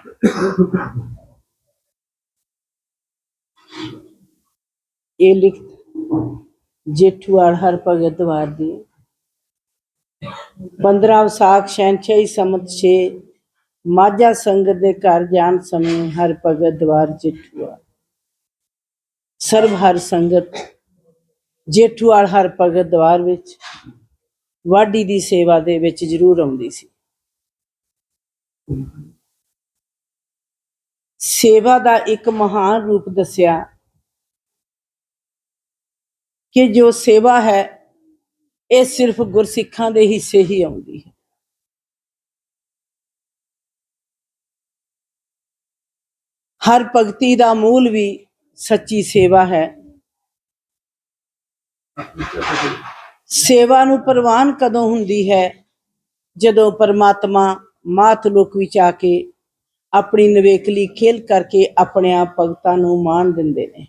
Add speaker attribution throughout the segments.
Speaker 1: ਇਹ ਲਿਖਤ ਜੇਠੂਵਾਲ ਹਰ ਭਗਤ ਦਵਾਰ ਦੀ 15 ਵਿਸਾਖ ਸ਼ੈਨਸ਼ਾਹੀ ਸਮਤ 6 ਮਾਝਾ ਸੰਗਤ ਦੇ ਘਰ ਜਾਣ ਸਮੇਂ ਹਰ ਭਗਤ ਦਵਾਰ ਜੇਠੂਵਾਲ ਸਰਬ ਹਰ ਸੰਗਤ ਜੇਠੂਵਾਲ ਹਰ ਭਗਤ ਦਵਾਰ ਵਿੱਚ ਵਾਢੀ ਦੀ ਸੇਵਾ ਦੇ ਵਿੱਚ ਜ਼ਰੂਰ ਆਉਂਦੀ ਸੀ। ਸੇਵਾ ਦਾ ਇੱਕ ਮਹਾਨ ਰੂਪ ਦੱਸਿਆ ਕਿ ਜੋ ਸੇਵਾ ਹੈ, ਇਹ ਸਿਰਫ ਗੁਰਸਿੱਖਾਂ ਦੇ ਹਿੱਸੇ ਹੀ ਆਉਂਦੀ ਹੈ। ਹਰ ਭਗਤੀ ਦਾ ਮੂਲ ਵੀ ਸੱਚੀ ਸੇਵਾ ਹੈ। ਸੇਵਾ ਨੂੰ ਪ੍ਰਵਾਨ ਕਦੋਂ ਹੁੰਦੀ ਹੈ? ਜਦੋਂ ਪਰਮਾਤਮਾ ਮਾਤ ਲੋਕ ਵਿੱਚ ਆ ਕੇ ਆਪਣੀ ਨਿਵੇਕਲੀ ਖੇਲ ਕਰਕੇ ਆਪਣੇ ਆਪ ਭਗਤਾਂ ਨੂੰ ਮਾਣ ਦਿੰਦੇ ਨੇ।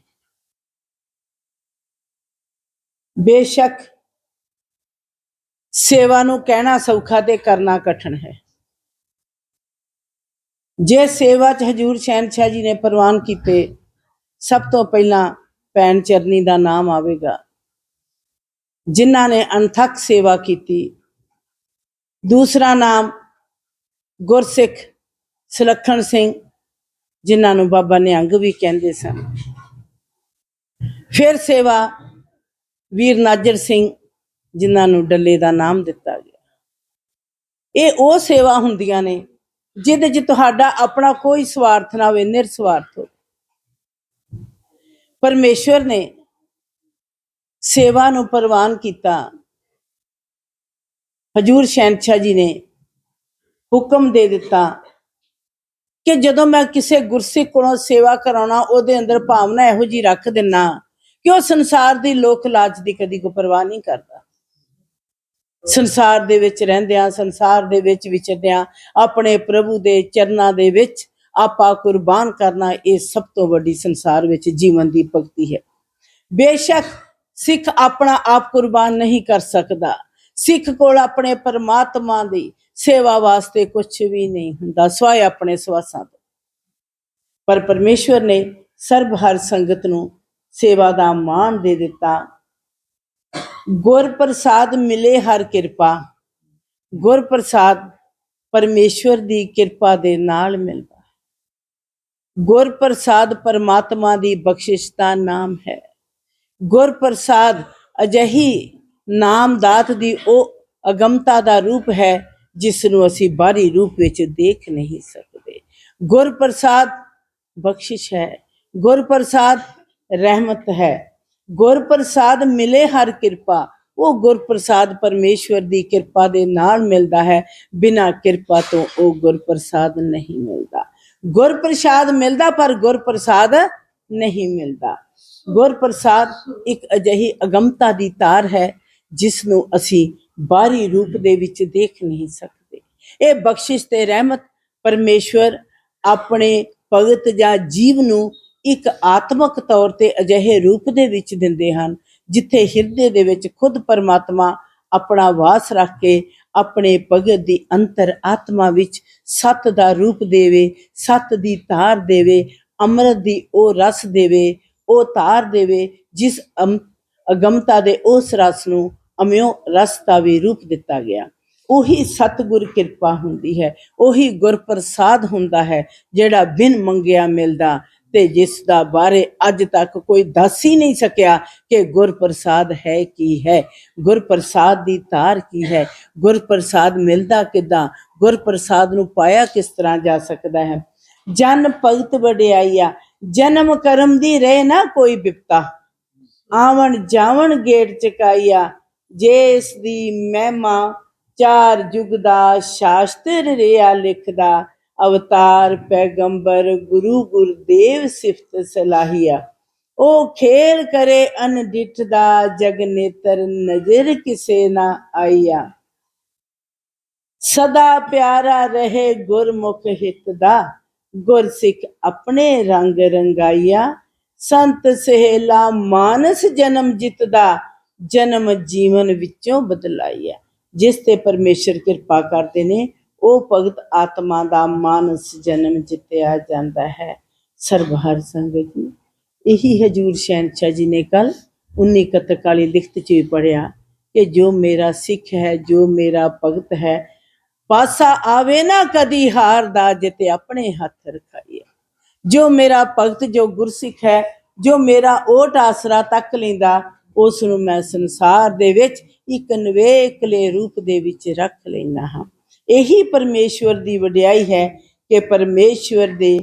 Speaker 1: ਬੇਸ਼ੱਕ ਸੇਵਾ ਨੂੰ ਕਹਿਣਾ ਸੌਖਾ ਤੇ ਕਰਨਾ ਕਠਿਨ ਹੈ। ਜੇ ਸੇਵਾ ਚ ਹਜੂਰ ਸ਼ਹਿਨशाह ਜੀ ਨੇ ਪ੍ਰਵਾਨ ਕੀਤੇ, ਸਭ ਤੋਂ ਪਹਿਲਾਂ ਭੈਣ ਚਰਨੀ ਦਾ ਨਾਮ ਆਵੇਗਾ। ਜਿਨ੍ਹਾਂ ਨੇ ਅਨਥਕ ਸੇਵਾ ਕੀਤੀ, ਦੂਸਰਾ ਨਾਮ ਗੁਰਸਿੱਖ ਸੁਲੱਖਣ ਸਿੰਘ, ਜਿਨ੍ਹਾਂ ਨੂੰ ਬਾਬਾ ਨਿਹੰਗ ਵੀ ਕਹਿੰਦੇ ਸਨ। ਫਿਰ ਸੇਵਾ ਵੀਰ ਨਾਜਰ ਸਿੰਘ, ਜਿਨ੍ਹਾਂ ਨੂੰ ਡੱਲੇ ਦਾ ਨਾਮ ਦਿੱਤਾ ਗਿਆ। ਇਹ ਉਹ ਸੇਵਾ ਹੁੰਦੀਆਂ ਨੇ, ਜਿਹਦੇ 'ਚ ਤੁਹਾਡਾ ਆਪਣਾ ਕੋਈ ਸਵਾਰਥ ਨਾ ਹੋਵੇ, ਨਿਰਸਵਾਰਥ ਹੋਵੇ। ਪਰਮੇਸ਼ਵਰ ਨੇ ਸੇਵਾ ਨੂੰ ਪ੍ਰਵਾਨ ਕੀਤਾ। ਹਜੂਰ ਸ਼ਹਿਨशाह ਜੀ ਨੇ ਹੁਕਮ ਦੇ ਦਿੱਤਾ ਕਿ ਜਦੋਂ ਮੈਂ ਕਿਸੇ ਗੁਰਸਿੱਖ ਕੋਲੋਂ ਸੇਵਾ ਕਰਾਉਣਾ, ਉਹਦੇ ਅੰਦਰ ਭਾਵਨਾ ਇਹੋ ਜੀ ਰੱਖ ਦਿੰਨਾ ਕਿ ਉਹ ਸੰਸਾਰ ਦੀ ਲੋਕ ਲਾਜ ਦੀ ਕਦੀ ਕੋ ਪਰਵਾਹ ਨਹੀਂ ਕਰਦਾ। ਸੰਸਾਰ ਦੇ ਵਿੱਚ ਰਹਿੰਦਿਆਂ, ਸੰਸਾਰ ਦੇ ਵਿੱਚ ਵਿਚਰਦਿਆਂ, ਆਪਣੇ ਪ੍ਰਭੂ ਦੇ ਚਰਨਾਂ ਦੇ ਵਿੱਚ ਆਪਾ ਕੁਰਬਾਨ ਕਰਨਾ, ਇਹ ਸਭ ਤੋਂ ਵੱਡੀ ਸੰਸਾਰ ਵਿੱਚ ਜੀਵਨ ਦੀ ਭਗਤੀ ਹੈ। ਬੇਸ਼ੱਕ ਸਿੱਖ ਆਪਣਾ ਆਪ ਕੁਰਬਾਨ ਨਹੀਂ ਕਰ ਸਕਦਾ। ਸਿੱਖ ਕੋਲ ਆਪਣੇ ਪਰਮਾਤਮਾ ਦੀ ਸੇਵਾ ਵਾਸਤੇ ਕੁਝ ਵੀ ਨਹੀਂ ਹੁੰਦਾ, ਸਵਾਏ ਆਪਣੇ ਸਵਾਸਾਂ ਤੋਂ। ਪਰ ਪਰਮੇਸ਼ਵਰ ਨੇ ਸਰਬ ਹਰ ਸੰਗਤ ਨੂੰ ਸੇਵਾ ਦਾ ਮਾਣ ਦੇ ਦਿੱਤਾ। ਗੁਰ ਪ੍ਰਸਾਦ ਮਿਲੇ ਹਰ ਕਿਰਪਾ। ਗੁਰ ਪ੍ਰਸਾਦ ਪਰਮੇਸ਼ਵਰ ਦੀ ਕਿਰਪਾ ਦੇ ਨਾਲ ਮਿਲਦਾ ਹੈ। ਗੁਰ ਪ੍ਰਸਾਦ ਪਰਮਾਤਮਾ ਦੀ ਬਖਸ਼ਿਸ਼ ਦਾ ਨਾਮ ਹੈ। ਗੁਰ ਪ੍ਰਸਾਦ ਅਜਹੀ ਨਾਮ ਦਾਤ ਦੀ ਉਹ ਅਗਮਤਾ ਦਾ ਰੂਪ ਹੈ ਜਿਸ ਨੂੰ ਅਸੀਂ ਬਾਹਰੀ ਰੂਪ ਵਿੱਚ ਦੇਖ ਨਹੀਂ ਸਕਦੇ। ਗੁਰ ਪ੍ਰਸਾਦ ਬਖਸ਼ਿਸ਼ ਹੈ। ਗੁਰ ਪ੍ਰਸਾਦ ਰਹਿਮਤ ਹੈ। ਗੁਰ ਪ੍ਰਸਾਦ ਮਿਲੇ ਹਰ ਕਿਰਪਾ। ਉਹ ਗੁਰ ਪ੍ਰਸਾਦ ਪਰਮੇਸ਼ਵਰ ਦੀ ਕਿਰਪਾ ਦੇ ਨਾਲ ਮਿਲਦਾ ਹੈ। ਬਿਨਾ ਕਿਰਪਾ ਤੋਂ ਉਹ ਗੁਰ ਪ੍ਰਸਾਦ ਨਹੀਂ ਮਿਲਦਾ। ਗੁਰ ਪ੍ਰਸਾਦ ਮਿਲਦਾ ਪਰ ਗੁਰ ਪ੍ਰਸਾਦ ਨਹੀਂ ਮਿਲਦਾ। ਗੁਰ ਪ੍ਰਸਾਦ ਇੱਕ ਅਜਿਹੀ ਅਗਮਤਾ ਦੀ ਤਾਰ ਹੈ ਜਿਸ ਨੂੰ ਅਸੀਂ ਬਾਹਰੀ ਰੂਪ ਦੇ ਵਿੱਚ ਦੇਖ ਨਹੀਂ ਸਕਦੇ। ਇਹ ਬਖਸ਼ਿਸ਼ ਤੇ ਰਹਿਮਤ ਪਰਮੇਸ਼ਵਰ ਆਪਣੇ ਭਗਤ ਜਾਂ ਜੀਵ ਨੂੰ ਇੱਕ ਆਤਮਿਕ ਤੌਰ ਤੇ ਅਜਿਹੇ ਰੂਪ ਦੇ ਵਿੱਚ ਦਿੰਦੇ ਹਨ, ਜਿੱਥੇ ਹਿਰਦੇ ਦੇ ਵਿੱਚ ਖੁਦ ਪਰਮਾਤਮਾ ਆਪਣਾ ਵਾਸ ਰੱਖ ਕੇ ਆਪਣੇ ਭਗਤ ਦੀ ਅੰਤਰ ਆਤਮਾ ਵਿੱਚ ਸਤ ਦਾ ਰੂਪ ਦੇਵੇ, ਸਤ ਦੀ ਧਾਰ ਦੇਵੇ, ਅੰਮ੍ਰਿਤ ਦੀ ਉਹ ਰਸ ਦੇਵੇ, ਉਹ ਧਾਰ ਦੇਵੇ, ਜਿਸ ਅਮ- ਅਗਮਤਾ ਦੇ ਉਸ ਰਸ ਨੂੰ ਅਮਿਓ ਰਸ ਦਾ ਵੀ ਰੂਪ ਦਿੱਤਾ ਗਿਆ। ਉਹੀ ਸਤਿਗੁਰ ਕਿਰਪਾ ਹੁੰਦੀ ਹੈ, ਉਹੀ ਗੁਰ ਪ੍ਰਸਾਦ ਹੁੰਦਾ ਹੈ, ਜਿਹੜਾ ਬਿਨ ਮੰਗਿਆ ਮਿਲਦਾ ਤੇ ਜਿਸ ਦਾ ਬਾਰੇ ਅੱਜ ਤੱਕ ਕੋਈ ਦੱਸ ਹੀ ਨਹੀਂ ਸਕਿਆ ਕਿ ਗੁਰ ਪ੍ਰਸਾਦ ਹੈ ਕੀ ਹੈ ਗੁਰ ਪ੍ਰਸਾਦ ਦੀ ਤਾਰ ਕੀ ਹੈ ਗੁਰ ਪ੍ਰਸਾਦ ਮਿਲਦਾ ਕਿਦਾਂ ਗੁਰ ਪ੍ਰਸਾਦ ਨੂੰ ਪਾਇਆ ਕਿਸ ਤਰ੍ਹਾਂ ਜਾ ਸਕਦਾ ਹੈ। ਜਨ ਭਗਤ ਵਡਿਆਈਆ, ਜਨਮ ਕਰਮ ਦੀ ਰਹਿ ਨਾ ਕੋਈ ਬਿਪਤਾ, ਆਵਣ ਜਾਵਣ ਗੇਟ ਚਕਾਈਆ ਜੇ ਇਸ ਦੀ ਮਹਿਮਾ ਚਾਰ ਯੁਗ ਦਾ ਸ਼ਾਸਤਰ ਰਿਆ ਲਿਖਦਾ, ਅਵਤਾਰ ਪੈਗੰਬਰ ਗੁਰੂ ਗੁਰਦੇਵ ਸਿਫਤ ਸਲਾਹੀਆ। ਉਹ ਖੇਲ ਕਰੇ ਅਨਡਿਠ ਦਾ, ਜਗ ਨੇਤਰ ਨਜ਼ਰ ਕਿਸੇ ਨਾ ਆਈਆ। ਸਦਾ ਪਿਆਰਾ ਰਹੇ ਗੁਰਮੁਖ ਹਿਤ ਦਾ, ਗੁਰਸਿੱਖ ਆਪਣੇ ਰੰਗ ਰੰਗਾਈਆ। ਸੰਤ ਸਹੇਲਾ ਮਾਨਸ ਜਨਮ ਜਿਤਦਾ ਜਨਮ ਜੀਵਨ ਵਿੱਚੋਂ ਬਦਲਾਈ ਹੈ। ਜਿਸ ਤੇ ਪਰਮੇਸ਼ਰ ਕਿਰਪਾ ਕਰਦੇ ਨੇ, ਉਹ ਭਗਤ ਆਤਮਾ ਦਾ ਮਾਨਸ ਜਨਮ ਜਿੱਤਿਆ ਜਾਂਦਾ ਹੈ। ਸਰਬਹਰ ਸੰਗਤ ਜੀ, ਇਹੀ ਹਜੂਰ ਸ਼ਹਿਨशाह ਜੀ ਨੇ ਕੱਲ 19 ਕੱਤਕ ਵਾਲੀ ਲਿਖਤ ਚ ਵੀ ਪੜਿਆ ਕਿ ਜੋ ਮੇਰਾ ਸਿੱਖ ਹੈ, ਜੋ ਮੇਰਾ ਭਗਤ ਹੈ, ਪਾਸਾ ਆਵੇ ਨਾ ਕਦੀ ਹਾਰ ਦਾ ਜਿਤੇ ਆਪਣੇ ਹੱਥ ਰਖਾਈਏ। ਜੋ ਮੇਰਾ ਭਗਤ, ਜੋ ਗੁਰਸਿੱਖ ਹੈ, ਜੋ ਮੇਰਾ ਓਟ ਆਸਰਾ ਤੱਕ ਲੈਂਦਾ ਉਸ ਨੂੰ ਮੈਂ ਸੰਸਾਰ ਦੇ ਵਿੱਚ ਇੱਕ ਨਵੇਕਲੇ ਰੂਪ ਦੇ ਵਿੱਚ ਰੱਖ ਲੈਣਾ ਹਾਂ। ਇਹੀ ਪਰਮੇਸ਼ਵਰ ਦੀ ਵਡਿਆਈ ਹੈ ਕਿ ਪਰਮੇਸ਼ਵਰ ਦੇ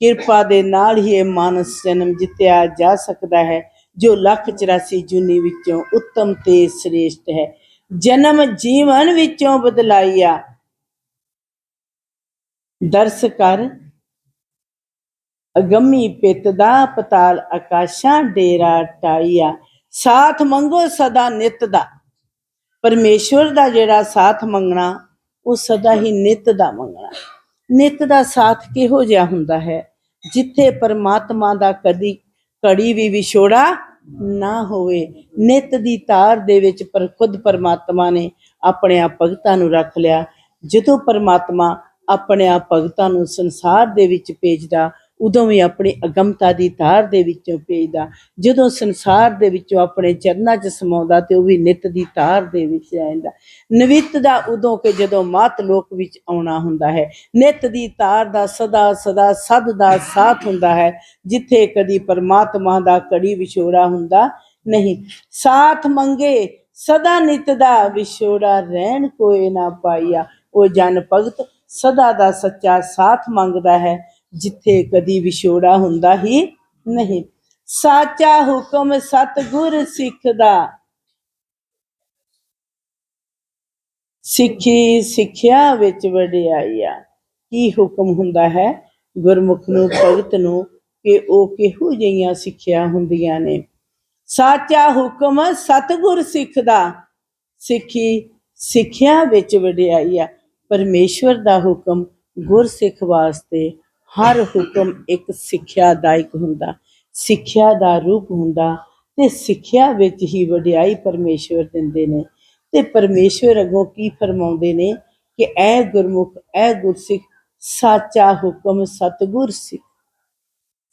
Speaker 1: ਕਿਰਪਾ ਦੇ ਨਾਲ ਹੀ ਇਹ ਮਾਨਸ ਜਨਮ ਜਿੱਤਿਆ ਜਾ ਸਕਦਾ ਹੈ, ਜੋ ਲੱਖ 84 ਜੁਨੀ ਵਿੱਚੋਂ ਉੱਤਮ ਤੇ ਸ੍ਰੇਸ਼ਟ ਹੈ। ਜਨਮ ਜੀਵਨ ਵਿੱਚੋਂ ਬਦਲਾਈਆ ਦਰਸ ਕਰ। ਅਗੰਮੀ ਪਿਤ ਦਾ ਪਤਾਲ ਆਕਾਸ਼ਾਂ ਡੇਰਾ ਟਾਈਆ ਸਾਥ ਮੰਗੋ ਸਦਾ ਨਿਤ ਦਾ। ਪਰਮੇਸ਼ਵਰ ਦਾ ਜਿਹੜਾ ਸਾਥ ਮੰਗਣਾ, ਉਹ ਸਦਾ ਹੀ ਨਿਤ ਦਾ ਮੰਗਣਾ। ਨਿਤ ਦਾ ਸਾਥ ਕਿਹੋ ਜਿਹਾ ਹੁੰਦਾ ਹੈ? ਜਿੱਥੇ ਪਰਮਾਤਮਾ ਦਾ ਕਦੀ ਕੜੀ ਵੀ ਵਿਛੋੜਾ ਨਾ ਹੋਵੇ। ਨਿਤ ਦੀ ਤਾਰ ਦੇ ਵਿੱਚ ਪਰ ਖੁਦ ਪਰਮਾਤਮਾ ਨੇ ਆਪਣੇ ਆਪ ਭਗਤਾਂ ਨੂੰ ਰੱਖ ਲਿਆ। ਜਦੋਂ ਪਰਮਾਤਮਾ ਆਪਣੇ ਆਪ ਭਗਤਾਂ ਨੂੰ ਸੰਸਾਰ ਦੇ ਵਿੱਚ ਭੇਜਦਾ ਉਦੋਂ ਵੀ ਆਪਣੀ ਅਗਮਤਾ ਦੀ ਧਾਰ ਦੇ ਵਿੱਚੋਂ ਭੇਜਦਾ। ਜਦੋਂ ਸੰਸਾਰ ਦੇ ਵਿੱਚੋਂ ਆਪਣੇ ਚਰਨਾਂ 'ਚ ਸਮਾਉਂਦਾ ਤੇ ਉਹ ਵੀ ਨਿਤ ਦੀ ਧਾਰ ਦੇ ਵਿੱਚ ਰਹਿੰਦਾ ਨਵਿਤ ਦਾ ਉਦੋਂ ਕਿ ਜਦੋਂ ਮਾਤ ਲੋਕ ਵਿੱਚ ਆਉਣਾ ਹੁੰਦਾ ਹੈ। ਨਿਤ ਦੀ ਧਾਰ ਦਾ ਸਦਾ ਸਦਾ ਸਦ ਦਾ ਸਾਥ ਹੁੰਦਾ ਹੈ, ਜਿੱਥੇ ਕਦੀ ਪਰਮਾਤਮਾ ਦਾ ਕੜੀ ਵਿਛੋੜਾ ਹੁੰਦਾ ਨਹੀਂ। ਸਾਥ ਮੰਗੇ, ਸਦਾ ਨਿਤ ਦਾ ਵਿਛੋੜਾ ਰਹਿਣ ਕੋਈ ਨਾ ਪਾਈਆ। ਉਹ ਜਨ ਭਗਤ ਸਦਾ ਦਾ ਸੱਚਾ ਸਾਥ ਮੰਗਦਾ ਹੈ। ਜਿੱਥੇ ਕਦੀ ਵਿਛੋੜਾ ਹੁੰਦਾ ਹੀ ਨਹੀਂ। ਸਾਚਾ ਹੁਕਮ ਸਤਗੁਰ ਸਿੱਖ ਦਾ ਸਿੱਖੀ ਸਿੱਖਿਆ ਵਿੱਚ ਵਡਿਆਈ ਆ ਕੀ ਹੁਕਮ ਹੁੰਦਾ ਹੈ? ਗੁਰਮੁਖ ਨੂੰ, ਭਗਤ ਨੂੰ ਕਿ ਉਹ ਕਿਹੋ ਜਿਹੀਆਂ ਸਿੱਖਿਆ ਹੁੰਦੀਆਂ ਨੇ? ਸਾਚਾ ਹੁਕਮ ਸਤਗੁਰ ਸਿੱਖ ਦਾ ਸਿੱਖੀ ਸਿੱਖਿਆ ਵਿੱਚ ਵਡਿਆਈ ਆ ਪਰਮੇਸ਼ਵਰ ਦਾ ਹੁਕਮ ਗੁਰਸਿੱਖ ਵਾਸਤੇ ਹਰ ਹੁਕਮ ਇੱਕ ਸਿੱਖਿਆਦਾਇਕ ਹੁੰਦਾ, ਸਿੱਖਿਆ ਦਾ ਰੂਪ ਹੁੰਦਾ ਤੇ ਸਿੱਖਿਆ ਵਿੱਚ ਹੀ ਵਡਿਆਈ ਪਰਮੇਸ਼ਵਰ ਦਿੰਦੇ ਨੇ ਤੇ ਪਰਮੇਸ਼ਵਰ ਅੱਗੋਂ ਕੀ ਫਰਮਾਉਂਦੇ ਨੇ ਕਿ ਐ ਗੁਰਮੁਖ, ਐ ਗੁਰਸਿੱਖ, ਸਾਚਾ ਹੁਕਮ ਸਤਗੁਰ ਸਿੱਖ।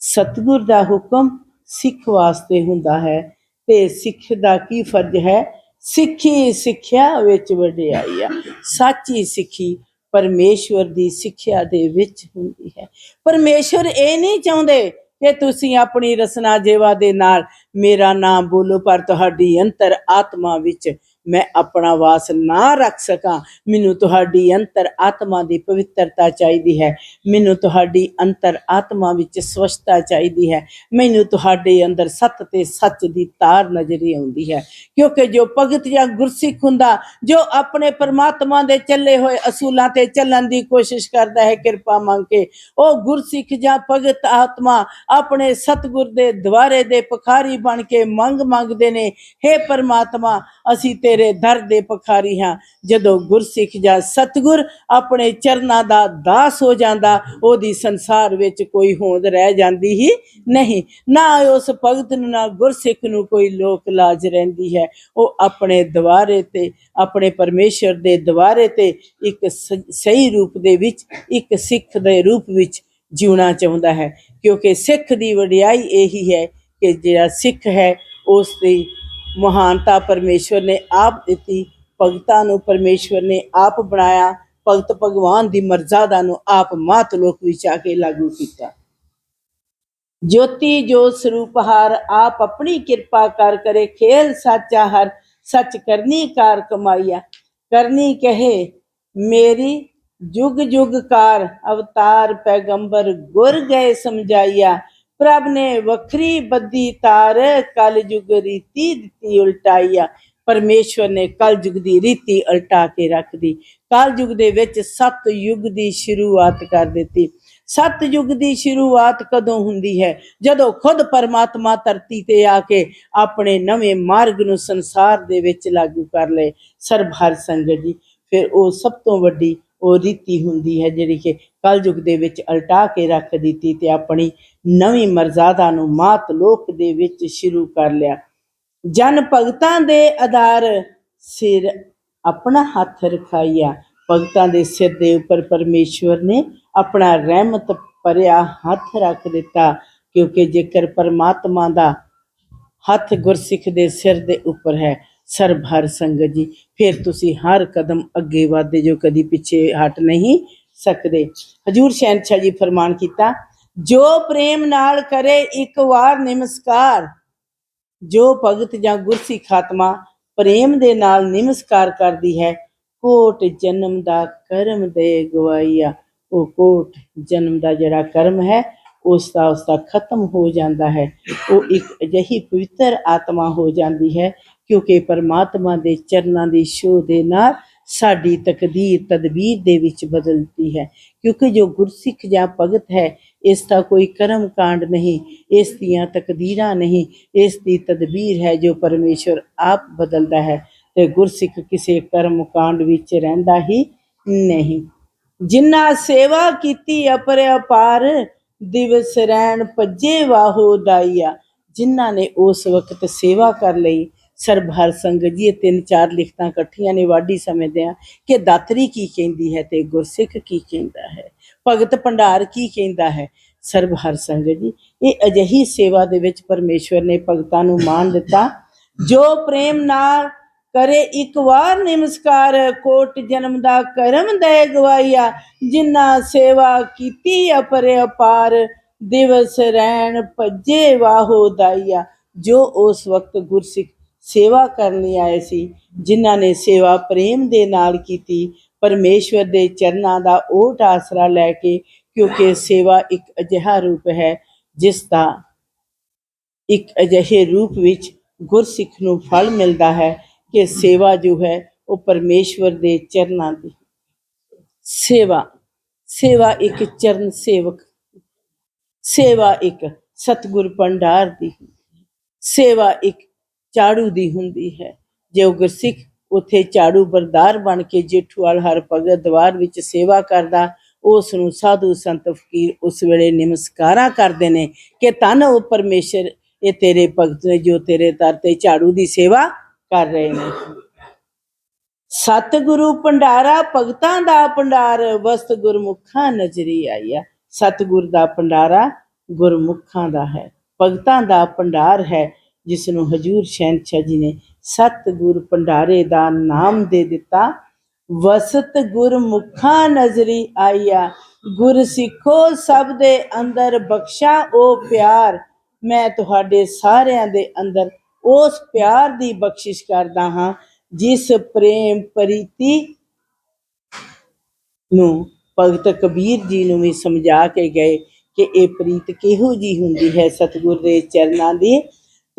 Speaker 1: ਸਤਗੁਰ ਦਾ ਹੁਕਮ ਸਿੱਖ ਵਾਸਤੇ ਹੁੰਦਾ ਹੈ ਤੇ ਸਿੱਖ ਦਾ ਕੀ ਫਰਜ਼ ਹੈ? ਸਿੱਖੀ ਸਿੱਖਿਆ ਵਿੱਚ ਵਡਿਆਈ ਆ, ਸੱਚੀ ਸਿੱਖੀ ਪਰਮੇਸ਼ਵਰ ਦੀ ਸਿੱਖਿਆ ਦੇ ਵਿੱਚ ਹੁੰਦੀ ਹੈ। ਪਰਮੇਸ਼ਵਰ ਇਹ ਨਹੀਂ ਚਾਹੁੰਦੇ ਕਿ ਤੁਸੀਂ ਆਪਣੀ ਰਸਨਾ ਜੇਵਾ ਦੇ ਨਾਲ, ਮੇਰਾ ਨਾਮ ਬੋਲੋ, ਪਰ ਤੁਹਾਡੀ ਅੰਤਰ ਆਤਮਾ ਵਿੱਚ ਮੈਂ ਆਪਣਾ ਵਾਸ ਨਾ ਰੱਖ ਸਕਾਂ। ਮੈਨੂੰ ਤੁਹਾਡੀ ਅੰਤਰ ਆਤਮਾ ਦੀ ਪਵਿੱਤਰਤਾ ਚਾਹੀਦੀ ਹੈ। ਮੈਨੂੰ ਤੁਹਾਡੀ ਅੰਤਰ ਆਤਮਾ ਵਿੱਚ ਸਵਸਥਤਾ ਚਾਹੀਦੀ ਹੈ। ਮੈਨੂੰ ਤੁਹਾਡੇ ਅੰਦਰ ਸੱਤ ਤੇ ਸੱਚ ਦੀ ਤਾਰ ਨਜ਼ਰ ਆਉਂਦੀ ਹੈ। ਕਿਉਂਕਿ ਜੋ ਭਗਤ ਜਾਂ ਗੁਰਸਿੱਖ ਹੁੰਦਾ, ਜੋ ਆਪਣੇ ਪਰਮਾਤਮਾ ਦੇ ਚੱਲੇ ਹੋਏ ਅਸੂਲਾਂ ਤੇ ਚੱਲਣ ਦੀ ਕੋਸ਼ਿਸ਼ ਕਰਦਾ ਹੈ, ਕਿਰਪਾ ਮੰਗ ਕੇ, ਉਹ ਗੁਰਸਿੱਖ ਜਾਂ ਭਗਤ ਆਤਮਾ ਆਪਣੇ ਸਤਿਗੁਰ ਦੇ ਦੁਆਰੇ ਦੇ ਪਖਾਰੀ ਬਣ ਕੇ ਮੰਗ ਮੰਗਦੇ ਨੇ हे ਪਰਮਾਤਮਾ, ਅਸੀਂ ਤੇਰੇ ਦਰ ਦੇ ਪਖਾਰੀ ਹਾਂ। ਜਦੋਂ ਗੁਰਸਿੱਖ ਜਾਂ ਸਤਿਗੁਰ ਆਪਣੇ ਚਰਨਾਂ ਦਾ ਦਾਸ ਹੋ ਜਾਂਦਾ, ਉਹਦੀ ਸੰਸਾਰ ਵਿੱਚ ਕੋਈ ਹੋਂਦ ਰਹਿ ਜਾਂਦੀ ਹੀ ਨਹੀਂ। ਨਾ ਉਸ ਭਗਤ ਨੂੰ, ਨਾ ਗੁਰਸਿੱਖ ਨੂੰ ਕੋਈ ਲੋਕ ਲਾਜ ਰਹਿੰਦੀ ਹੈ। ਉਹ ਆਪਣੇ ਦੁਆਰੇ ਤੇ, ਆਪਣੇ ਪਰਮੇਸ਼ਰ ਦੇ ਦੁਆਰੇ ਤੇ ਇੱਕ ਸਹੀ ਰੂਪ ਦੇ ਵਿੱਚ, ਇੱਕ ਸਿੱਖ ਦੇ ਰੂਪ ਵਿੱਚ ਜਿਉਣਾ ਚਾਹੁੰਦਾ ਹੈ। ਕਿਉਂਕਿ ਸਿੱਖ ਦੀ ਵਡਿਆਈ ਇਹੀ ਹੈ ਕਿ ਜਿਹੜਾ ਸਿੱਖ ਹੈ, ਉਸ ਦੀ ਮਹਾਨਤਾ ਪਰਮੇਸ਼ਵਰ ਨੇ ਆਪ ਦਿੱਤੀ, ਭਗਤਾਂ ਨੂੰ ਪਰਮੇਸ਼ਵਰ ਨੇ ਆਪ ਬਣਾਇਆ, ਭਗਤ ਭਗਵਾਨ ਦੀ ਮਰਜ਼ਾਦਾ ਨੂੰ ਆਪ ਮਾਤ ਲੋਕ ਵਿੱਚ ਆ ਕੇ ਲਾਗੂ ਕੀਤਾ। ਜੋਤੀ ਜੋ ਸਰੂਪਹਾਰ ਆਪ ਆਪਣੀ ਕਿਰਪਾ ਕਰ ਕਰੇ, ਖੇਲ ਸਾਚਾ ਹਰ, ਸੱਚ ਕਰਨੀ ਕਾਰ ਕਮਾਈਆ। ਕਰਨੀ ਕਹੇ, ਮੇਰੀ ਜੁਗ ਜੁਗ ਕਾਰ, ਅਵਤਾਰ ਪੈਗੰਬਰ ਗੁਰ ਗਏ ਸਮਝਾਈਆ। ਪ੍ਰਭ ਨੇ ਵੱਖਰੀ ਬੱਦੀ ਤਾਰ ਕਲ ਯੁਗ ਰੀਤੀ ਦਿੱਤੀ, ਉਲਟਾਈਆ। ਪਰਮੇਸ਼ਵਰ ਨੇ ਕਲ ਯੁਗ ਦੀ ਰੀਤੀ ਉਲਟਾ ਕੇ ਰੱਖ ਦੀ ਕਲ ਯੁਗ ਦੇ ਵਿੱਚ ਸਤ ਯੁਗ ਦੀ ਸ਼ੁਰੂਆਤ ਕਰ ਦਿੱਤੀ। ਸਤ ਯੁਗ ਦੀ ਸ਼ੁਰੂਆਤ ਕਦੋਂ ਹੁੰਦੀ ਹੈ? ਜਦੋਂ ਖੁਦ ਪਰਮਾਤਮਾ ਧਰਤੀ ਤੇ ਆ ਕੇ ਆਪਣੇ ਨਵੇਂ ਮਾਰਗ ਨੂੰ ਸੰਸਾਰ ਦੇ ਵਿੱਚ ਲਾਗੂ ਕਰ ਲਏ। ਸਰਬ ਸੰਗਤ ਜੀ, ਫਿਰ ਉਹ ਸਭ ਤੋਂ ਵੱਡੀ ਉਹ ਰੀਤੀ ਹੁੰਦੀ ਹੈ ਜਿਹੜੀ ਕਿ ਕਲਯੁਗ ਦੇ ਵਿੱਚ ਉਲਟਾ ਕੇ ਰੱਖ ਦਿੱਤੀ ਤੇ ਆਪਣੀ ਨਵੀਂ ਮਰਜ਼ਾਦਾ ਨੂੰ ਮਾਤ ਲੋਕ ਦੇ ਵਿੱਚ ਸ਼ੁਰੂ ਕਰ ਲਿਆ। ਜਨ ਭਗਤਾਂ ਦੇ ਆਧਾਰ ਸਿਰ ਆਪਣਾ ਹੱਥ ਰਖਾਈਆ ਭਗਤਾਂ ਦੇ ਸਿਰ ਦੇ ਉੱਪਰ ਪਰਮੇਸ਼ਵਰ ਨੇ ਆਪਣਾ ਰਹਿਮਤ ਭਰਿਆ ਹੱਥ ਰੱਖ ਦਿੱਤਾ, ਕਿਉਂਕਿ ਜੇਕਰ ਪਰਮਾਤਮਾ ਦਾ ਹੱਥ ਗੁਰਸਿੱਖ ਦੇ ਸਿਰ ਦੇ ਉੱਪਰ ਹੈ ਸਰਬ ਹਰ ਸੰਗਤ ਜੀ, ਫਿਰ ਤੁਸੀਂ ਹਰ ਕਦਮ ਅੱਗੇ ਵਧਦੇ ਜੋ ਕਦੀ ਪਿੱਛੇ ਹਟ ਨਹੀਂ ਸਕਦੇ। ਹਜੂਰ ਸ਼ਹਿਨशाह ਜੀ ਫਰਮਾਨ ਕੀਤਾ ਜੋ ਪ੍ਰੇਮ ਨਾਲ ਕਰੇ, ਇੱਕ ਵਾਰ ਨਮਸਕਾਰ। ਜੋ ਭਗਤ ਜਾਂ ਗੁਰਸਿੱਖ ਆਤਮਾ ਪ੍ਰੇਮ ਦੇ ਨਾਲ ਨਮਸਕਾਰ ਕਰਦੀ ਹੈ, ਕੋਟ ਜਨਮ ਦਾ ਕਰਮ ਦੇ ਗਵਾਈਆ ਉਹ ਕੋਟ ਜਨਮ ਦਾ ਜਿਹੜਾ ਕਰਮ ਹੈ, ਉਸ ਦਾ ਉਸ ਦਾ ਖਤਮ ਹੋ ਜਾਂਦਾ ਹੈ। ਉਹ ਇੱਕ ਅਜਿਹੀ ਪਵਿੱਤਰ ਆਤਮਾ ਹੋ ਜਾਂਦੀ ਹੈ, ਕਿਉਂਕਿ ਪਰਮਾਤਮਾ ਦੇ ਚਰਨਾਂ ਦੀ ਛੋਹ ਦੇ ਨਾਲ ਸਾਡੀ ਤਕਦੀਰ ਤਦਬੀਰ ਦੇ ਵਿੱਚ ਬਦਲਦੀ ਹੈ। ਕਿਉਂਕਿ ਜੋ ਗੁਰਸਿੱਖ ਜਾਂ ਭਗਤ ਹੈ ਇਸ ਦਾ ਕੋਈ ਕਰਮ ਕਾਂਡ ਨਹੀਂ, ਇਸ ਦੀਆਂ ਤਕਦੀਰਾਂ ਨਹੀਂ, ਇਸ ਦੀ ਤਦਬੀਰ ਹੈ ਜੋ ਪਰਮੇਸ਼ਵਰ ਆਪ ਬਦਲਦਾ ਹੈ ਤੇ ਗੁਰਸਿੱਖ ਕਿਸੇ ਕਰਮ ਕਾਂਡ ਵਿੱਚ ਰਹਿੰਦਾ ਹੀ ਨਹੀਂ। ਜਿਨ੍ਹਾਂ ਸੇਵਾ ਕੀਤੀ ਅਪਰ ਅਪਾਰ, ਦਿਵਸ ਰਹਿਣ ਭੱਜੇ ਵਾਹੋ ਦਾਈਆ। ਜਿਨ੍ਹਾਂ ਨੇ ਉਸ ਵਕਤ ਸੇਵਾ ਕਰ ਲਈ ਸਰਬ ਹਰ ਸੰਗਤ ਜੀ, ਇਹ ਤਿੰਨ ਚਾਰ ਲਿਖਤਾਂ ਇਕੱਠੀਆਂ ਨੇ, ਵਾਢੀ ਸਮਝਦੇ ਆ ਕਿ ਦਾਤਰੀ ਕੀ ਕਹਿੰਦੀ ਹੈ ਤੇ ਗੁਰਸਿੱਖ ਕੀ ਕਹਿੰਦਾ ਹੈ, ਭਗਤ ਭੰਡਾਰ ਕੀ ਕਹਿੰਦਾ ਹੈ। ਸਰਬ ਹਰ ਸੰਗਤ ਜੀ, ਇਹ ਅਜਿਹੀ ਸੇਵਾ ਦੇ ਵਿੱਚ ਪਰਮੇਸ਼ਵਰ ਨੇ ਭਗਤਾਂ ਨੂੰ ਮਾਨ ਦਿੱਤਾ, ਜੋ ਪ੍ਰੇਮ ਨਾਲ ਕਰੇ, ਇੱਕ ਵਾਰ ਨਮਸਕਾਰ, ਕੋਟ ਜਨਮ ਦਾ ਕਰਮ ਦੇ ਗਵਾਈਆ ਜਿਨ੍ਹਾਂ ਸੇਵਾ ਕੀਤੀ ਅਪਰੇ ਅਪਾਰ, ਦਿਵਸ ਰਹਿਣ ਭੱਜੇ ਵਾਹੋ ਦਾਈਆ, ਜੋ ਉਸ ਵਕਤ ਗੁਰਸਿੱਖ ਸੇਵਾ ਕਰਨ ਲਈ ਆਏ ਸੀ, ਜਿਨ੍ਹਾਂ ਨੇ ਸੇਵਾ ਪ੍ਰੇਮ ਦੇ ਨਾਲ ਕੀਤੀ। ਪਰਮੇਸ਼ਵਰ ਦੇ ਚਰਨਾਂ ਦਾ ਓਟ ਆਸਰਾ ਲੈ ਕੇ, ਕਿਉਂਕਿ ਸੇਵਾ ਇੱਕ ਅਜਿਹਾ ਰੂਪ ਹੈ, ਜਿਸ ਦਾ ਇੱਕ ਅਜਿਹੇ ਰੂਪ ਵਿੱਚ ਗੁਰਸਿੱਖ ਨੂੰ ਫਲ ਮਿਲਦਾ ਹੈ ਕਿ ਸੇਵਾ ਜੋ ਹੈ, ਉਹ ਪਰਮੇਸ਼ਵਰ ਦੇ ਚਰਨਾਂ ਦੀ ਸੇਵਾ। ਸੇਵਾ ਇੱਕ ਚਰਨ ਸੇਵਕ, ਸੇਵਾ ਇੱਕ ਸਤਿਗੁਰ ਭੰਡਾਰ ਦੀ, ਸੇਵਾ ਇੱਕ ਝਾੜੂ ਦੀ ਹੁੰਦੀ ਹੈ। ਜੇ ਉਹ ਗੁਰਸਿੱਖ ਉਥੇ ਝਾੜੂ ਬਰਦਾਰ ਬਣ ਕੇ ਜੇਠੂਵਾਲ ਹਰ ਭਗਤ ਦਵਾਰ ਵਿੱਚ ਸੇਵਾ ਕਰਦਾ, ਉਸ ਨੂੰ ਸਾਧੂ ਸੰਤ ਫਕੀਰ ਉਸ ਵੇਲੇ ਨਮਸਕਾਰਾਂ ਕਰਦੇ ਨੇ ਕਿ ਤਨ ਉਹ ਪਰਮੇਸ਼ਰ, ਇਹ ਤੇਰੇ ਭਗਤ ਨੇ ਜੋ ਤੇਰੇ ਦਰ ਤੇ ਝਾੜੂ ਦੀ ਸੇਵਾ ਕਰ ਰਹੇ ਨੇ। ਸਤਿਗੁਰੂ ਭੰਡਾਰਾ, ਭਗਤਾਂ ਦਾ ਭੰਡਾਰ ਵਸਤ ਗੁਰਮੁਖਾਂ ਨਜ਼ਰੀ ਆਇਆ। ਸਤਿਗੁਰ ਦਾ ਭੰਡਾਰਾ ਗੁਰਮੁਖਾਂ ਦਾ ਹੈ। ਭਗਤਾਂ ਦਾ ਭੰਡਾਰ ਹੈ। ਜਿਸ ਨੂੰ ਹਜੂਰ ਸ਼ਹਿਨशाह ਜੀ ਨੇ ਸਤਿਗੁਰ ਭੰਡਾਰੇ ਦਾ ਨਾਮ ਦੇ ਦਿੱਤਾ। ਵਸਤ ਗੁਰਮੁਖਾਂ ਨਜ਼ਰੀ ਆਇਆ, ਗੁਰ ਸਿੱਖੋ ਸਭ ਦੇ ਅੰਦਰ ਬਖਸ਼ਾ ਉਹ ਪਿਆਰ। ਮੈਂ ਤੁਹਾਡੇ ਸਾਰਿਆਂ ਦੇ ਅੰਦਰ ਉਸ ਪਿਆਰ ਦੀ ਬਖਸ਼ਿਸ਼ ਕਰਦਾ ਹਾਂ, ਜਿਸ ਪ੍ਰੇਮ ਪ੍ਰੀਤੀ ਨੂੰ ਭਗਤ ਕਬੀਰ ਜੀ ਨੂੰ ਵੀ ਸਮਝਾ ਕੇ ਗਏ ਕਿ ਇਹ ਪ੍ਰੀਤ ਕਿਹੋ ਜੀ ਹੁੰਦੀ ਹੈ ਸਤਿਗੁਰ ਦੇ ਚਰਨਾਂ ਦੀ।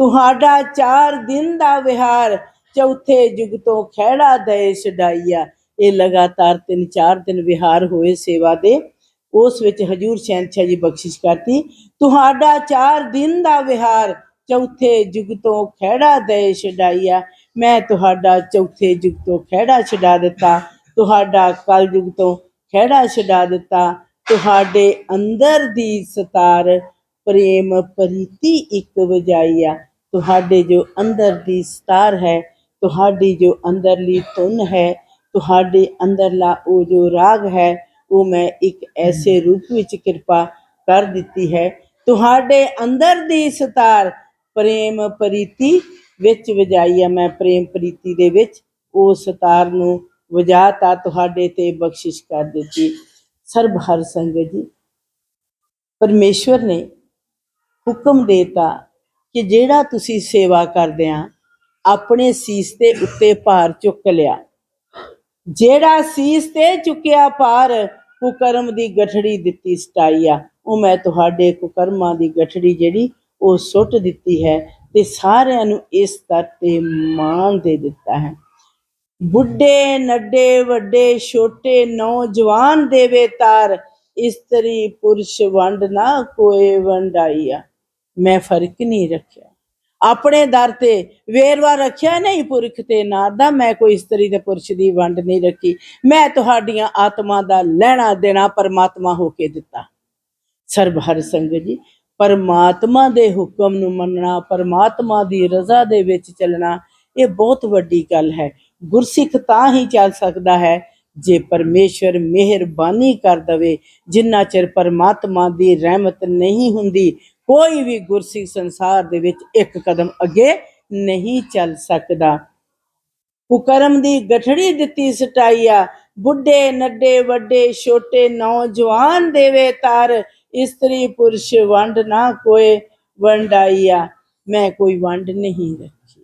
Speaker 1: ਤੁਹਾਡਾ ਚਾਰ ਦਿਨ ਦਾ ਵਿਹਾਰ, ਚੌਥੇ ਯੁਗ ਤੋਂ ਖਹਿੜਾ ਦੇ ਛਡਾਈਆ ਇਹ ਲਗਾਤਾਰ ਤਿੰਨ ਚਾਰ ਦਿਨ ਵਿਹਾਰ ਹੋਏ ਸੇਵਾ ਦੇ। ਉਸ ਵਿੱਚ ਹਜੂਰ ਸ਼ਹਿਨशाह ਜੀ ਬਖਸ਼ਿਸ਼ ਕਰਤੀ। ਤੁਹਾਡਾ ਚਾਰ ਦਿਨ ਦਾ ਵਿਹਾਰ, ਚੌਥੇ ਯੁਗ ਤੋਂ ਖਹਿੜਾ ਦੇ ਛਡਾਈਆ ਮੈਂ ਤੁਹਾਡਾ ਚੌਥੇ ਯੁਗ ਤੋਂ ਖਹਿੜਾ ਛਡਾ ਦਿੱਤਾ। ਤੁਹਾਡਾ ਕਲ ਯੁਗ ਤੋਂ ਖਹਿੜਾ ਛਡਾ ਦਿੱਤਾ। ਤੁਹਾਡੇ ਅੰਦਰ ਦੀ ਸਤਾਰ ਪ੍ਰੇਮ ਪ੍ਰੀਤੀ ਇੱਕ ਵਜਾਈਆ ਤੁਹਾਡੇ ਜੋ ਅੰਦਰ ਦੀ ਸਤਾਰ ਹੈ, ਤੁਹਾਡੀ ਜੋ ਅੰਦਰਲੀ ਧੁਨ ਹੈ, ਤੁਹਾਡੇ ਅੰਦਰਲਾ ਉਹ ਜੋ ਰਾਗ ਹੈ, ਉਹ ਮੈਂ ਇੱਕ ਐਸੇ ਰੂਪ ਵਿੱਚ ਕਿਰਪਾ ਕਰ ਦਿੱਤੀ ਹੈ। ਤੁਹਾਡੇ ਅੰਦਰ ਦੀ ਸਤਾਰ ਪ੍ਰੇਮ ਪ੍ਰੀਤੀ ਵਿੱਚ ਵਜਾਈ ਹੈ ਮੈਂ, ਪ੍ਰੇਮ ਪ੍ਰੀਤੀ ਦੇ ਵਿੱਚ ਉਹ ਸਤਾਰ ਨੂੰ ਵਜਾਤਾ, ਤੁਹਾਡੇ ਤੇ ਬਖਸ਼ਿਸ਼ ਕਰ ਦਿੱਤੀ। ਸਰਬ ਹਰ ਸੰਗਤ ਜੀ, ਪਰਮੇਸ਼ਵਰ ਨੇ ਹੁਕਮ ਦੇਤਾ ਕਿ ਜਿਹੜਾ ਤੁਸੀਂ ਸੇਵਾ ਕਰਦੇ ਆ, ਆਪਣੇ ਸੀਸ ਦੇ ਉੱਤੇ ਭਾਰ ਚੁੱਕ ਲਿਆ। ਜਿਹੜਾ ਸੀਸ ਤੇ ਚੁੱਕਿਆ ਭਾਰ ਕੁਕਰਮ ਦੀ ਗਠੜੀ ਦਿੱਤੀ ਸਟਾਈ ਆ, ਉਹ ਮੈਂ ਤੁਹਾਡੇ ਕੁਕਰਮਾਂ ਦੀ ਗਠੜੀ ਜਿਹੜੀ, ਉਹ ਸੁੱਟ ਦਿੱਤੀ ਹੈ ਤੇ ਸਾਰਿਆਂ ਨੂੰ ਇਸ ਤਰ ਤੇ ਮਾਣ ਦੇ ਦਿੱਤਾ ਹੈ। ਬੁੱਢੇ, ਨੱਡੇ, ਵੱਡੇ, ਛੋਟੇ, ਨੌਜਵਾਨ ਦੇਵੇ ਤਾਰ, ਇਸਤਰੀ ਪੁਰਸ਼ ਵੰਡ ਨਾ ਕੋਏ ਵੰਡਾਈਆ ਮੈਂ ਫ਼ਰਕ ਨਹੀਂ ਰੱਖਿਆ। ਆਪਣੇ ਦਰ ਤੇ ਵੇਰਵਾ ਰੱਖਿਆ ਨਹੀਂ ਪੁਰਖ ਤੇ ਨਾਰ ਦਾ, ਮੈਂ ਕੋਈ ਇਸਤਰੀ ਤੇ ਪੁਰਸ਼ ਦੀ ਵੰਡ ਨਹੀਂ ਰੱਖੀ। ਮੈਂ ਤੁਹਾਡੀਆਂ ਆਤਮਾ ਦਾ ਲੈਣਾ ਦੇਣਾ ਪਰਮਾਤਮਾ ਹੋ ਕੇ ਦਿੱਤਾ। ਸਰਬ ਹਰ ਸੰਗਤ ਜੀ, ਪਰਮਾਤਮਾ ਦੇ ਹੁਕਮ ਨੂੰ ਮੰਨਣਾ, ਪਰਮਾਤਮਾ ਦੀ ਰਜ਼ਾ ਦੇ ਵਿੱਚ ਚੱਲਣਾ, ਇਹ ਬਹੁਤ ਵੱਡੀ ਗੱਲ ਹੈ। ਗੁਰਸਿੱਖ ਤਾਂ ਹੀ ਚੱਲ ਸਕਦਾ ਹੈ ਜੇ ਪਰਮੇਸ਼ਵਰ ਮਿਹਰਬਾਨੀ ਕਰ ਦਵੇ। ਜਿੰਨਾ ਚਿਰ ਪਰਮਾਤਮਾ ਦੀ ਰਹਿਮਤ ਨਹੀਂ ਹੁੰਦੀ ਕੋਈ ਵੀ ਗੁਰਸਿੱਖ ਸੰਸਾਰ ਦੇ ਵਿੱਚ ਇੱਕ ਕਦਮ ਅੱਗੇ ਨਹੀਂ ਚੱਲ ਸਕਦਾ। ਕੁਕਰਮ ਦੀ ਗਠੜੀ ਦਿੱਤੀ ਸਟਾਈਆ, ਬੁੱਢੇ, ਨੱਡੇ, ਵੱਡੇ, ਛੋਟੇ, ਨੌਜਵਾਨ ਦੇਵੇ ਤਾਰ, ਇਸਤਰੀ, ਪੁਰਸ਼, ਵੰਡ ਨਾ ਕੋਏ ਵੰਡਾਈਆ। ਮੈਂ ਕੋਈ ਵੰਡ ਨਹੀਂ ਰੱਖੀ।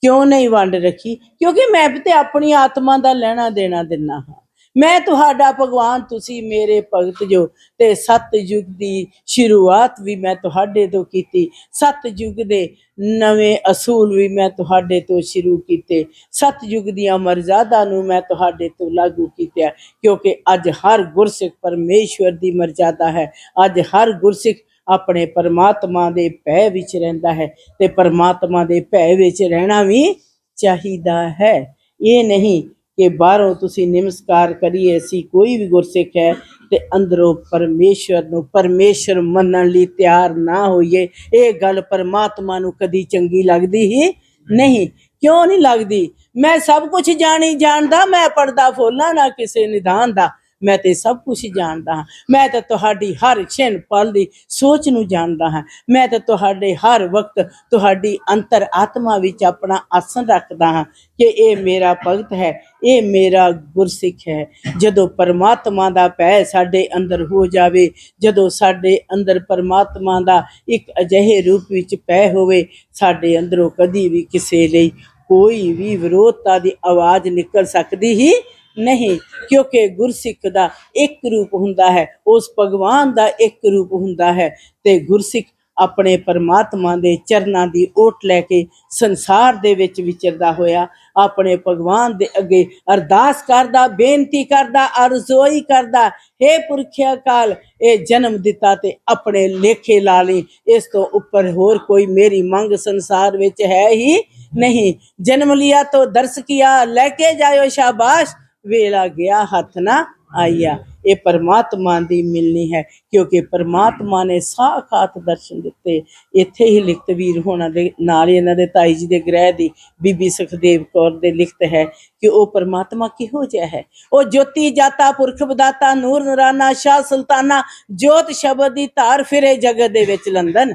Speaker 1: ਕਿਉਂ ਨਹੀਂ ਵੰਡ ਰੱਖੀ? ਕਿਉਂਕਿ ਮੈਂ ਤੇ ਆਪਣੀ ਆਤਮਾ ਦਾ ਲੈਣਾ ਦੇਣਾ ਦਿੰਨਾ ਹਾਂ। ਮੈਂ ਤੁਹਾਡਾ ਭਗਵਾਨ, ਤੁਸੀਂ ਮੇਰੇ ਭਗਤ ਜੋ। ਤੇ ਸਤਯੁਗ ਦੀ ਸ਼ੁਰੂਆਤ ਵੀ ਮੈਂ ਤੁਹਾਡੇ ਤੋਂ ਕੀਤੀ। ਸਤਯੁਗ ਦੇ ਨਵੇਂ ਅਸੂਲ ਵੀ ਮੈਂ ਤੁਹਾਡੇ ਤੋਂ ਸ਼ੁਰੂ ਕੀਤੇ। ਸਤਯੁਗ ਦੀਆਂ ਮਰਜ਼ਾਦਾ ਨੂੰ ਮੈਂ ਤੁਹਾਡੇ ਤੋਂ ਲਾਗੂ ਕੀਤਾ ਕਿਉਂਕਿ ਅੱਜ ਹਰ ਗੁਰਸਿੱਖ ਪਰਮੇਸ਼ਵਰ ਦੀ ਮਰਜ਼ਾਦਾ ਹੈ। ਅੱਜ ਹਰ ਗੁਰਸਿੱਖ ਆਪਣੇ ਪਰਮਾਤਮਾ ਦੇ ਭੈ ਵਿੱਚ ਰਹਿੰਦਾ ਹੈ ਤੇ ਪਰਮਾਤਮਾ ਦੇ ਭੈ ਵਿੱਚ ਰਹਿਣਾ ਵੀ ਚਾਹੀਦਾ ਹੈ। ਇਹ ਨਹੀਂ ਕਿ ਬਾਹਰੋਂ ਤੁਸੀਂ ਨਮਸਕਾਰ ਕਰੀਏ, ਅਸੀਂ ਕੋਈ ਵੀ ਗੁਰਸਿੱਖ ਹੈ ਤੇ ਅੰਦਰੋਂ ਪਰਮੇਸ਼ਵਰ ਨੂੰ ਪਰਮੇਸ਼ਰ ਮੰਨਣ ਲਈ ਤਿਆਰ ਨਾ ਹੋਈਏ। ਇਹ ਗੱਲ ਪਰਮਾਤਮਾ ਨੂੰ ਕਦੀ ਚੰਗੀ ਲੱਗਦੀ ਹੀ ਨਹੀਂ। ਕਿਉਂ ਨਹੀਂ ਲੱਗਦੀ? ਮੈਂ ਸਭ ਕੁਝ ਜਾਣੀ ਜਾਣਦਾ ਮੈਂ ਪੜਦਾ ਫੋਲਾਂ ਨਾ ਕਿਸੇ ਨਿਦਾਨ ਦਾ। ਮੈਂ ਤੇ ਸਭ ਕੁਝ ਜਾਣਦਾ ਹਾਂ। ਮੈਂ ਤਾਂ ਤੁਹਾਡੀ ਹਰ ਛਿਨ ਪਲ ਦੀ ਸੋਚ ਨੂੰ ਜਾਣਦਾ ਹਾਂ। ਮੈਂ ਤਾਂ ਤੁਹਾਡੇ ਹਰ ਵਕਤ ਤੁਹਾਡੀ ਅੰਤਰ ਆਤਮਾ ਵਿੱਚ ਆਪਣਾ ਆਸਣ ਰੱਖਦਾ ਹਾਂ ਕਿ ਇਹ ਮੇਰਾ ਭਗਤ ਹੈ, ਇਹ ਮੇਰਾ ਗੁਰਸਿੱਖ ਹੈ। ਜਦੋਂ ਪਰਮਾਤਮਾ ਦਾ ਪੈ ਸਾਡੇ ਅੰਦਰ ਹੋ ਜਾਵੇ, ਜਦੋਂ ਸਾਡੇ ਅੰਦਰ ਪਰਮਾਤਮਾ ਦਾ ਇੱਕ ਅਜਿਹੇ ਰੂਪ ਵਿੱਚ ਪੈ ਹੋਵੇ, ਸਾਡੇ ਅੰਦਰੋਂ ਕਦੀ ਵੀ ਕਿਸੇ ਲਈ ਕੋਈ ਵੀ ਵਿਰੋਧਤਾ ਦੀ ਆਵਾਜ਼ ਨਿਕਲ ਸਕਦੀ ਹੀ ਨਹੀਂ, ਕਿਉਂਕਿ ਗੁਰਸਿੱਖ ਦਾ ਇੱਕ ਰੂਪ ਹੁੰਦਾ ਹੈ, ਉਸ ਭਗਵਾਨ ਦਾ ਇੱਕ ਰੂਪ ਹੁੰਦਾ ਹੈ ਤੇ ਗੁਰਸਿੱਖ ਆਪਣੇ ਪਰਮਾਤਮਾ ਦੇ ਚਰਨਾਂ ਦੀ ਓਟ ਲੈ ਕੇ ਸੰਸਾਰ ਦੇ ਵਿੱਚ ਵਿਚਰਦਾ ਹੋਇਆ, ਆਪਣੇ ਭਗਵਾਨ ਦੇ ਅੱਗੇ ਅਰਦਾਸ ਕਰਦਾ, ਬੇਨਤੀ ਕਰਦਾ, ਅਰਜ਼ੋਈ ਕਰਦਾ हे ਪੁਰਖਿਆ ਕਾਲ, ਇਹ ਜਨਮ ਦਿੱਤਾ ਤੇ ਆਪਣੇ ਲੇਖੇ ਲਾ ਲਈ, ਇਸ ਤੋਂ ਉੱਪਰ ਹੋਰ ਕੋਈ ਮੇਰੀ ਮੰਗ ਸੰਸਾਰ ਵਿੱਚ ਹੈ ਹੀ ਨਹੀਂ। ਜਨਮ ਲਿਆ ਤੋ ਦਰਸ ਕੀਆ, ਲੈ ਕੇ ਜਾਇਓ ਸ਼ਾਬਾਸ਼। ਵੇਲਾ ਗਿਆ, ਹੱਥ ਨਾ ਆਇਆ। ਇਹ ਪਰਮਾਤਮਾ ਦੀ ਮਿਲਣੀ ਹੈ, ਕਿਉਂਕਿ ਪਰਮਾਤਮਾ ਨੇ ਸਾਖਾਤ ਦਰਸ਼ਨ ਦਿੱਤੇ। ਇੱਥੇ ਹੀ ਲਿਖਤ ਵੀਰ ਹੋਣਾ ਦੇ ਨਾਲ ਹੀ ਇਹਨਾਂ ਦੇ ਤਾਈ ਜੀ ਦੇ ਗ੍ਰਹਿ ਦੀ, ਬੀਬੀ ਸੁਖਦੇਵ ਕੌਰ ਦੇ ਲਿਖਤ ਹੈ ਕਿ ਉਹ ਪਰਮਾਤਮਾ ਕਿਹੋ ਜਿਹਾ ਹੈ। ਉਹ ਜੋਤੀ ਜਾਤਾ, ਪੁਰਖ ਬਦਾਤਾ, ਨੂਰ ਨਰਾਨਾ, ਸ਼ਾਹ ਸੁਲਤਾਨਾ, ਜੋਤ ਸ਼ਬਦ ਦੀ ਧਾਰ ਫਿਰੇ ਜਗਤ ਦੇ ਵਿੱਚ ਲੰਦਨ।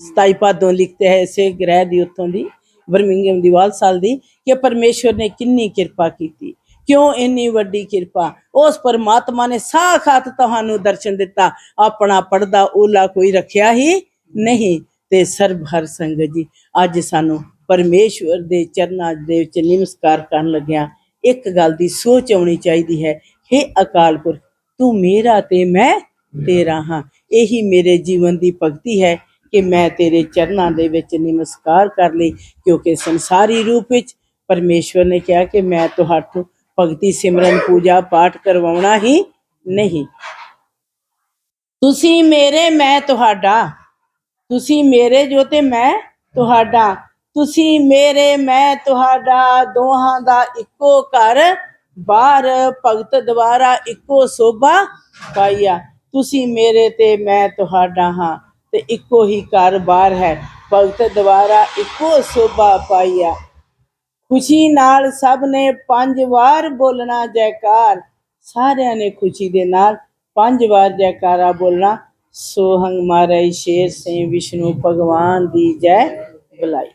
Speaker 1: ਸਤਾਈ ਪਾਦੋਂ ਲਿਖਤੇ ਹੈ ਇਸੇ ਗ੍ਰਹਿ ਦੀ ਉੱਥੋਂ ਦੀ ਬਰਮਿੰਗਮ ਦੀ ਵਾਲਸਾਲ ਦੀ, ਕਿ ਪਰਮੇਸ਼ਵਰ ਨੇ ਕਿੰਨੀ ਕਿਰਪਾ ਕੀਤੀ। ਕਿਉਂ ਇੰਨੀ ਵੱਡੀ ਕਿਰਪਾ? ਉਸ ਪਰਮਾਤਮਾ ਨੇ ਸਾਖਾਤ ਤੁਹਾਨੂੰ ਦਰਸ਼ਨ ਦਿੱਤਾ। ਆਪਣਾ ਪਰਦਾ ਓਲਾ ਕੋਈ ਰੱਖਿਆ ਹੀ ਨਹੀਂ ਤੇ ਸਰਬ ਹਰ ਸੰਗਤ ਜੀ, ਅੱਜ ਸਾਨੂੰ ਪਰਮੇਸ਼ਵਰ ਦੇ ਚਰਨਾਂ ਦੇ ਵਿੱਚ ਨਮਸਕਾਰ ਕਰਨ ਲੱਗਿਆ ਇੱਕ ਗੱਲ ਦੀ ਸੋਚ ਆਉਣੀ ਚਾਹੀਦੀ ਹੈ। हे ਅਕਾਲ ਪੁਰਖ, ਤੂੰ ਮੇਰਾ ਤੇ ਮੈਂ ਤੇਰਾ ਹਾਂ। ਇਹੀ ਮੇਰੇ ਜੀਵਨ ਦੀ ਭਗਤੀ ਹੈ ਕਿ ਮੈਂ ਤੇਰੇ ਚਰਨਾਂ ਦੇ ਵਿੱਚ ਨਮਸਕਾਰ ਕਰ ਲਈ, ਕਿਉਂਕਿ ਸੰਸਾਰੀ ਰੂਪ ਵਿੱਚ ਪਰਮੇਸ਼ਵਰ ਨੇ ਕਿਹਾ ਕਿ ਮੈਂ ਤੁਹਾਡੇ ਭਗਤੀ ਸਿਮਰਨ ਪੂਜਾ ਪਾਠ ਕਰਵਾਉਣਾ ਹੀ ਨਹੀਂ। ਤੁਸੀਂ ਮੇਰੇ, ਮੈਂ ਤੁਹਾਡਾ। ਤੁਸੀਂ ਮੇਰੇ ਜੋ ਤੇ ਮੈਂ ਤੁਹਾਡਾ। ਤੁਸੀਂ ਮੇਰੇ, ਮੈਂ ਤੁਹਾਡਾ। ਦੋਹਾਂ ਦਾ ਇੱਕੋ ਘਰ। ਬਾਹਰ ਭਗਤ ਦੁਆਰਾ ਇੱਕੋ ਸੋਭਾ ਪਾਈਆ। ਤੁਸੀਂ ਮੇਰੇ ਤੇ ਮੈਂ ਤੁਹਾਡਾ ਹਾਂ ਤੇ ਇੱਕੋ ਹੀ ਘਰ ਬਾਹਰ ਹੈ। ਭਗਤ ਦੁਆਰਾ ਇੱਕੋ ਸੋਭਾ ਪਾਈਆ। ਖੁਸ਼ੀ ਨਾਲ ਸਭ ਨੇ ਪੰਜ ਵਾਰ ਬੋਲਣਾ ਜੈਕਾਰ। ਸਾਰਿਆਂ ਨੇ ਖੁਸ਼ੀ ਦੇ ਨਾਲ ਪੰਜ ਵਾਰ ਜੈਕਾਰਾ ਬੋਲਣਾ। ਸੋਹੰਗ ਮਾਰੇ ਸ਼ੇਰ ਸੇ ਵਿਸ਼ਨੂੰ ਭਗਵਾਨ ਦੀ ਜੈ ਬੁਲਾਈ।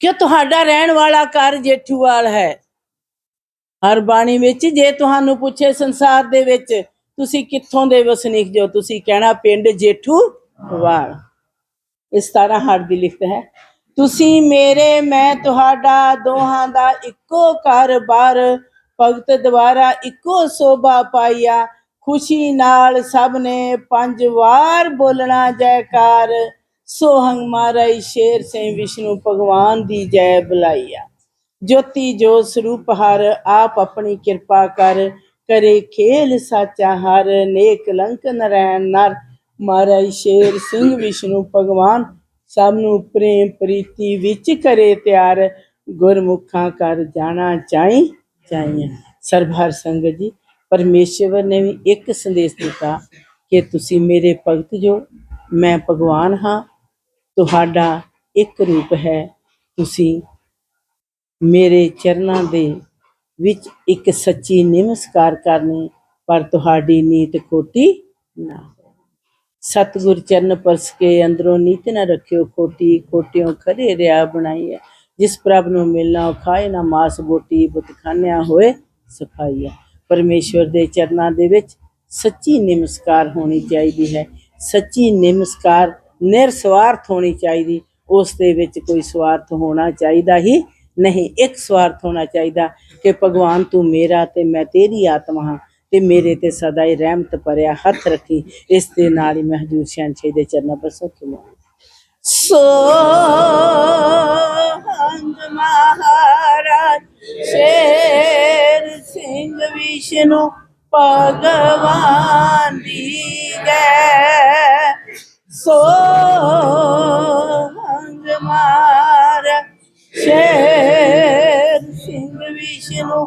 Speaker 1: ਕਿ ਤੁਹਾਡਾ ਰਹਿਣ ਵਾਲਾ ਘਰ ਜੇਠੂਵਾਲ ਹੈ? ਹਰ ਬਾਣੀ ਵਿੱਚ ਜੇ ਤੁਹਾਨੂੰ ਪੁੱਛੇ ਸੰਸਾਰ ਦੇ ਵਿੱਚ, ਤੁਸੀਂ ਕਿੱਥੋਂ ਦੇ ਵਸਨੀਕ ਜੋ? ਤੁਸੀਂ ਕਹਿਣਾ ਪਿੰਡ ਜੇਠੂਵਾਲ। ਇਸ ਤਰ੍ਹਾਂ ਹਰ ਦੀ ਲਿਖਤ ਹੈ। ਤੁਸੀਂ ਮੇਰੇ, ਮੈਂ ਤੁਹਾਡਾ ਦੋਹਾਂ ਦਾ ਇੱਕੋ ਘਰ-ਬਾਰ, ਭਗਤ ਦੁਆਰਾ ਇੱਕੋ ਸੋਭਾ ਪਾਈਆ ਖੁਸ਼ੀ ਨਾਲ ਸਭ ਨੇ ਪੰਜ ਵਾਰ ਬੋਲਣਾ, ਜੈਕਾਰ। ਸੋਹੰਗ ਮਾਰਾਈ ਸ਼ੇਰ ਸੇ ਵਿਸ਼ਨੂੰ ਭਗਵਾਨ ਦੀ ਜੈ ਬੁਲਾਈਆ ਜੋਤੀ ਜੋ ਸਰੂਪ ਹਰ, ਆਪ ਆਪਣੀ ਕਿਰਪਾ ਕਰ। ਕਰੇ ਖੇਲ ਸਾਚਾ ਹਰ, ਨੇਕ ਲੰਕ ਨਰੈਣ ਨਰ। ਮਾਰਾਈ ਸ਼ੇਰ ਸਿੰਘ ਵਿਸ਼ਨੂੰ ਭਗਵਾਨ ਸਭ ਨੂੰ ਪ੍ਰੇਮ ਪ੍ਰੀਤੀ ਵਿੱਚ ਕਰੇ ਤਿਆਰ, ਗੁਰਮੁਖਾਂ ਕਰ ਜਾਣਾ ਚਾਹੀ ਚਾਹੀਏ ਸਰਬ ਹਰ ਸੰਗਤ ਜੀ, ਪਰਮੇਸ਼ਵਰ ਨੇ ਵੀ ਇੱਕ ਸੰਦੇਸ਼ ਦਿੱਤਾ ਕਿ ਤੁਸੀਂ ਮੇਰੇ ਭਗਤ ਜੋ, ਮੈਂ ਭਗਵਾਨ ਹਾਂ, ਤੁਹਾਡਾ ਇੱਕ ਰੂਪ ਹੈ। ਤੁਸੀਂ ਮੇਰੇ ਚਰਨਾਂ ਦੇ ਵਿੱਚ ਇੱਕ ਸੱਚੀ ਨਮਸਕਾਰ ਕਰਨੀ, ਪਰ ਤੁਹਾਡੀ ਨੀਤ ਖੋਟੀ ਨਾ ਸਤਿਗੁਰ ਚਰਨ ਪਰਸ ਕੇ ਅੰਦਰੋਂ ਨੀਤ ਨਾ ਰੱਖਿਓ ਖੋਟੀ ਖੋਟਿਓ ਖਰੇ ਰਿਆ ਬਣਾਈ ਹੈ ਜਿਸ ਪ੍ਰਭ ਨੂੰ ਮਿਲਣਾ ਖਾਏ ਨਾ ਮਾਸ ਬੋਟੀ ਬੁਤਖਾਨਿਆ ਹੋਏ ਸਫਾਈਆ ਪਰਮੇਸ਼ਵਰ ਦੇ ਚਰਨਾਂ ਦੇ ਵਿੱਚ ਸੱਚੀ ਨਮਸਕਾਰ ਹੋਣੀ ਚਾਹੀਦੀ ਹੈ। ਸੱਚੀ ਨਮਸਕਾਰ, ਨਿਰਸਵਾਰਥ ਹੋਣੀ ਚਾਹੀਦੀ। ਉਸ ਦੇ ਵਿੱਚ ਕੋਈ ਸਵਾਰਥ ਹੋਣਾ ਚਾਹੀਦਾ ਹੀ ਨਹੀਂ। ਇੱਕ ਸਵਾਰਥ ਹੋਣਾ ਚਾਹੀਦਾ ਕਿ ਭਗਵਾਨ ਤੂੰ ਮੇਰਾ ਤੇ ਮੈਂ ਤੇਰੀ ਆਤਮਾ ਹਾਂ। ਤੇ ਮੇਰੇ ਤੇ ਸਦਾ ਹੀ ਰਹਿਮਤ ਭਰਿਆ ਹੱਥ ਰੱਖੀ, ਇਸ ਦੇ ਨਾਲ ਹੀ ਮੈਂ ਹਜੂਰ ਸ਼ਹਿਨशाह ਦੇ ਚਰਨਾਂ ਪਰ ਸੋ ਸੋ ਹੰਗ ਮਹਾਰਾਜ, ਸ਼ੇਰ ਸਿੰਘ ਵਿਸ਼ਨੂੰ ਭਗਵਾਨ ਦੀ ਗੈ ਸੋ ਹੰਗ ਮਹਾਰਾਜ, ਸ਼ੇਰ ਸਿੰਘ ਵਿਸ਼ਨੂੰ